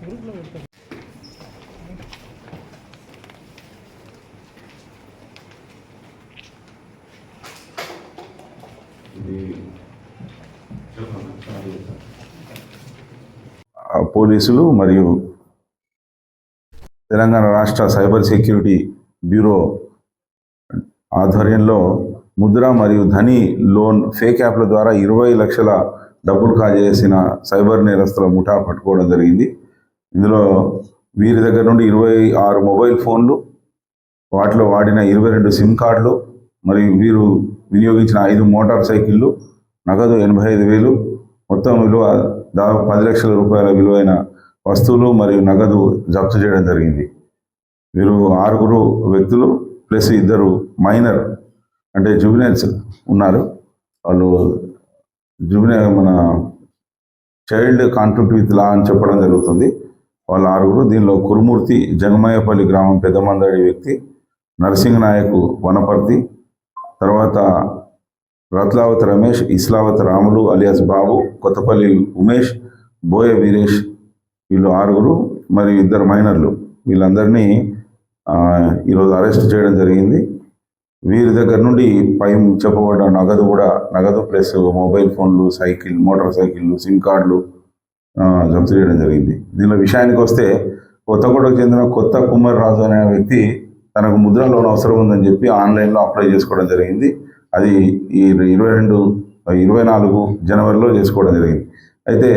గ్రూప్లో పెడతాం ఇది పోలీసులు మరియు తెలంగాణ రాష్ట్ర సైబర్ సెక్యూరిటీ బ్యూరో ఆధ్వర్యంలో ముద్ర మరియు ధని లోన్ ఫేక్ యాప్ల ద్వారా ఇరవై లక్షల డబ్బులు కాజేసిన సైబర్ నేరస్తుల ముఠా పట్టుకోవడం జరిగింది. ఇందులో వీరి దగ్గర నుండి ఇరవై ఆరు మొబైల్ ఫోన్లు వాటిలో వాడిన ఇరవై రెండు సిమ్ కార్డులు మరియు వీరు వినియోగించిన ఐదు మోటార్ సైకిళ్ళు నగదు ఎనభై ఐదు వేలు మొత్తం విలువ దాదాపు పది లక్షల రూపాయల విలువైన వస్తువులు మరియు నగదు జప్తు చేయడం జరిగింది. వీరు ఆరుగురు వ్యక్తులు ప్లస్ ఇద్దరు మైనర్ అంటే జూబినైల్స్ ఉన్నారు. వాళ్ళు జూబినైల్ మన చైల్డ్ కాన్ఫ్లిక్ట్ విత్ లా అని చెప్పడం జరుగుతుంది. వాళ్ళ ఆరుగురు దీనిలో కురుమూర్తి జగమయ్యపల్లి గ్రామం పెద్దమందడి వ్యక్తి నరసింహ నాయకు వనపర్తి తర్వాత రత్లావత్ రమేష్ ఇస్లావత్ రాములు అలియాస్ బాబు కొత్తపల్లి ఉమేష్ బోయ వీరేష్ వీళ్ళు ఆరుగురు మరియు ఇద్దరు మైనర్లు. వీళ్ళందరినీ ఈరోజు అరెస్ట్ చేయడం జరిగింది. వీరి దగ్గర నుండి పై చెప్పబడ్డ నగదు కూడా నగదు ప్లస్ మొబైల్ ఫోన్లు సైకిల్ మోటార్ సైకిళ్ళు సిమ్ కార్డులు జప్తు చేయడం జరిగింది. దీనిలో విషయానికి వస్తే కొత్తగూడకు చెందిన కొత్త కుమార్ రాజు అనే వ్యక్తి తనకు ముద్ర లోన్ అవసరం ఉందని చెప్పి ఆన్లైన్లో అప్లై చేసుకోవడం జరిగింది. అది ఈ ఇరవై రెండు ఇరవై నాలుగు జనవరిలో చేసుకోవడం జరిగింది. అయితే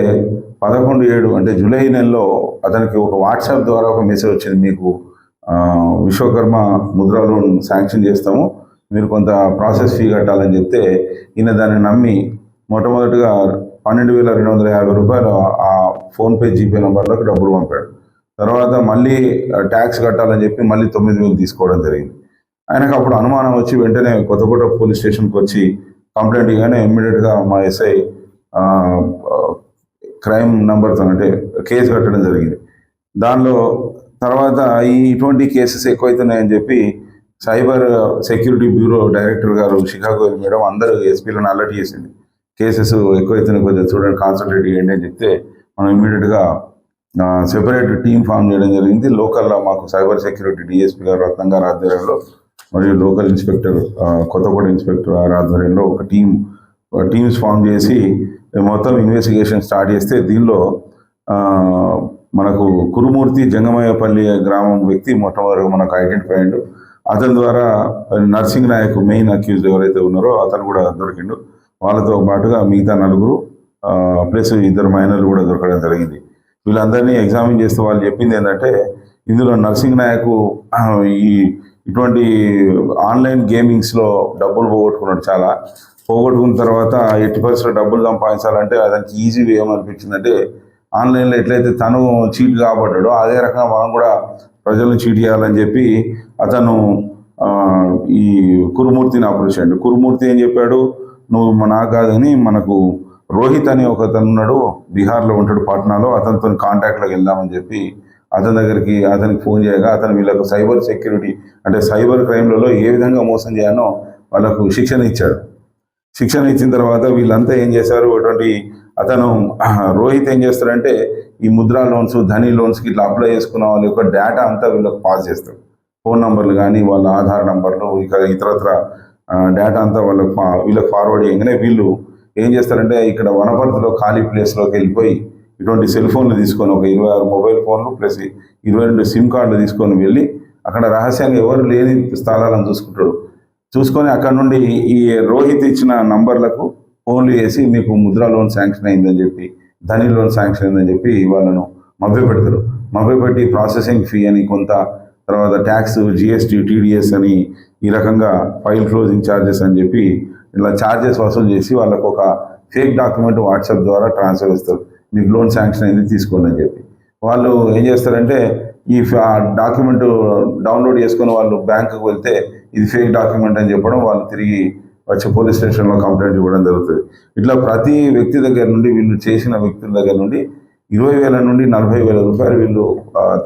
పదకొండు ఏడు అంటే జూలై నెలలో అతనికి ఒక వాట్సాప్ ద్వారా ఒక మెసేజ్ వచ్చింది. మీకు విశ్వకర్మ ముద్ర లోన్ శాంక్షన్ చేస్తాము మీరు కొంత ప్రాసెస్ ఫీ కట్టాలని చెప్తే ఈయన దాన్ని నమ్మి మొట్టమొదటిగా పన్నెండు వేల రెండు వందల యాభై రూపాయలు ఆ ఫోన్పే జీపే నెంబర్లోకి డబ్బులు పంపాడు. తర్వాత మళ్ళీ ట్యాక్స్ కట్టాలని చెప్పి మళ్ళీ తొమ్మిది వేలు తీసుకోవడం జరిగింది. ఆయనకు అప్పుడు అనుమానం వచ్చి వెంటనే కొత్తకోట పోలీస్ స్టేషన్కి వచ్చి కంప్లైంట్ ఇవ్వగానే ఇమ్మీడియట్గా మా ఎస్ఐ క్రైమ్ నెంబర్తో అంటే కేసు కట్టడం జరిగింది. దానిలో తర్వాత ఈ ఇటువంటి కేసెస్ ఎక్కువైతున్నాయని చెప్పి సైబర్ సెక్యూరిటీ బ్యూరో డైరెక్టర్ గారు షికాగో మేడం అందరూ ఎస్పీలను అలర్ట్ చేసింది. కేసెస్ ఎక్కువైతున్నాయి కొద్దిగా చూడండి కాన్సన్ట్రేట్ చేయండి అని చెప్తే మనం ఇమీడియట్గా సెపరేట్ టీం ఫామ్ చేయడం జరిగింది. లోకల్లో మాకు సైబర్ సెక్యూరిటీ డిఎస్పీ గారు రత్నం గారు ఆధ్వర్యంలో మరియు లోకల్ ఇన్స్పెక్టర్ కొత్తగూడ ఇన్స్పెక్టర్ గారి ఆధ్వర్యంలో ఒక టీం టీమ్స్ ఫామ్ చేసి మొత్తం ఇన్వెస్టిగేషన్ స్టార్ట్ చేస్తే దీనిలో మనకు కురుమూర్తి జంగమయ్యపల్లి గ్రామం వ్యక్తి మొట్టమొదటి మనకు ఐడెంటిఫై అయ్యిండు. అతని ద్వారా నర్సింగ్ నాయక్ మెయిన్ అక్యూజ్ ఎవరైతే ఉన్నారో అతను కూడా దొరికిండు. వాళ్ళతో పాటుగా మిగతా నలుగురు ప్లస్ ఇద్దరు మైనర్లు కూడా దొరకడం జరిగింది. వీళ్ళందరినీ ఎగ్జామిన్ చేస్తే వాళ్ళు చెప్పింది ఏంటంటే ఇందులో నర్సింగ్ నాయకు ఈ ఇటువంటి ఆన్లైన్ గేమింగ్స్లో డబ్బులు పోగొట్టుకున్నాడు చాలా. పోగొట్టుకున్న తర్వాత ఎట్టి పరిస్థితుల్లో డబ్బులు సంపాదించాలంటే అతనికి ఈజీ వే ఏమనిపించిందంటే ఆన్లైన్లో ఎట్లయితే తను చీట్ కాబడ్డాడో అదే రకంగా మనం కూడా ప్రజలను చీట్ చేయాలని చెప్పి అతను ఈ కురుమూర్తిని అప్రోచ్ కురుమూర్తి ఏం చెప్పాడు? నువ్వు మా కాదు కాదని మనకు రోహిత్ అని ఒక అతను ఉన్నాడు బీహార్లో ఉంటాడు పాట్నాలో అతనితో కాంటాక్ట్లోకి వెళ్దామని చెప్పి అతని దగ్గరికి అతనికి ఫోన్ చేయగా అతను వీళ్ళకు సైబర్ సెక్యూరిటీ అంటే సైబర్ క్రైమ్లలో ఏ విధంగా మోసం చేయాలో వాళ్ళకు శిక్షణ ఇచ్చాడు. శిక్షణ ఇచ్చిన తర్వాత వీళ్ళంతా ఏం చేశారు? అటువంటి అతను రోహిత్ ఏం చేస్తాడంటే ఈ ముద్రా లోన్స్ ధనీ లోన్స్కి ఇట్లా అప్లై చేసుకున్న వాళ్ళ యొక్క డేటా అంతా వీళ్ళకి పాస్ చేస్తాడు. ఫోన్ నంబర్లు కానీ వాళ్ళ ఆధార్ నంబర్లు ఇక ఇతరత్ర డేటా అంతా వాళ్ళకి వీళ్ళకి ఫార్వర్డ్ చేయగానే వీళ్ళు ఏం చేస్తారంటే ఇక్కడ వనపర్తిలో ఖాళీ ప్లేస్లోకి వెళ్ళిపోయి ఇటువంటి సెల్ ఫోన్లు తీసుకొని ఒక ఇరవై ఆరు మొబైల్ ఫోన్లు ప్లస్ ఇరవై రెండు సిమ్ కార్డులు తీసుకొని వెళ్ళి అక్కడ రహస్యంగా ఎవరు లేని స్థలాలను చూసుకుంటాడు. చూసుకొని అక్కడ నుండి ఈ రోహిత్ ఇచ్చిన నంబర్లకు ఫోన్లు చేసి మీకు ముద్రా లోన్ శాంక్షన్ అయిందని చెప్పి ధని లోన్ శాంక్షన్ అయిందని చెప్పి వాళ్ళను మభ్యపెడతారు. మభ్యపెట్టి ప్రాసెసింగ్ ఫీ అని కొంత తర్వాత ట్యాక్స్ జిఎస్టీ టీడీఎస్ అని ఈ రకంగా ఫైల్ క్లోజింగ్ ఛార్జెస్ అని చెప్పి ఇలా ఛార్జెస్ వసూలు చేసి వాళ్ళకు ఒక ఫేక్ డాక్యుమెంట్ వాట్సాప్ ద్వారా ట్రాన్స్ఫర్ ఇస్తారు మీకు లోన్ శాంక్షన్ అయింది తీసుకోండి అని చెప్పి. వాళ్ళు ఏం చేస్తారంటే ఈ డాక్యుమెంట్ డౌన్లోడ్ చేసుకుని వాళ్ళు బ్యాంకుకు వెళ్తే ఇది ఫేక్ డాక్యుమెంట్ అని చెప్పడం వాళ్ళు తిరిగి వచ్చి పోలీస్ స్టేషన్లో కంప్లైంట్ ఇవ్వడం జరుగుతుంది. ఇట్లా ప్రతి వ్యక్తి దగ్గర నుండి వీళ్ళు చేసిన వ్యక్తుల దగ్గర నుండి ఇరవై వేల నుండి నలభై వేల రూపాయలు వీళ్ళు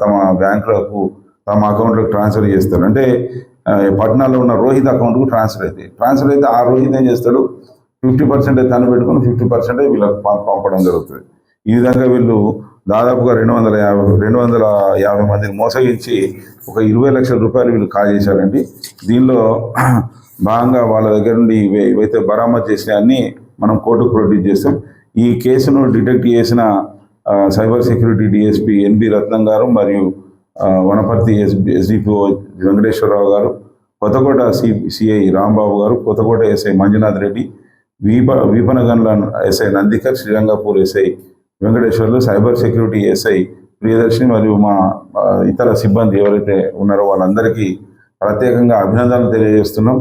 తమ బ్యాంకులకు తమ అకౌంట్లకు ట్రాన్స్ఫర్ చేస్తారు. అంటే పట్నాలో ఉన్న రోహిత్ అకౌంట్కు ట్రాన్స్ఫర్ అవుతాయి ట్రాన్స్ఫర్ అయితే ఆ రోహిత్ ఏం చేస్తాడు ఫిఫ్టీ పర్సెంట్ తను పెట్టుకొని ఫిఫ్టీ పర్సెంట్ వీళ్ళకి పంపడం జరుగుతుంది. ఈ విధంగా వీళ్ళు దాదాపుగా రెండు వందల యాభై రెండు వందల యాభై మందిని మోసగించి ఒక ఇరవై లక్షల రూపాయలు వీళ్ళు కాల్ చేశారండి. దీనిలో భాగంగా వాళ్ళ దగ్గర నుండి ఇవి- ఇవైతే బరామత్ చేసినవన్నీ మనం కోర్టుకు ప్రొడ్యూస్ చేస్తాం. ఈ కేసును డిటెక్ట్ చేసిన cyber security DSP N B Ratnam గారు మరియు వనపర్తి ఎస్బి ఎస్డిపిఓ వెంకటేశ్వరరావు గారు కొత్తకోట సి సిఐ రాంబాబు గారు Kothakota SI Manjunath Reddy వీప Veepanagandla SI Nandikar Srirangapur SI Venkateswarlu cyber security SI Priyadarshini మరియు మా ఇతర సిబ్బంది ఎవరైతే ఉన్నారో వాళ్ళందరికీ ప్రత్యేకంగా అభినందనలు తెలియజేస్తున్నాం.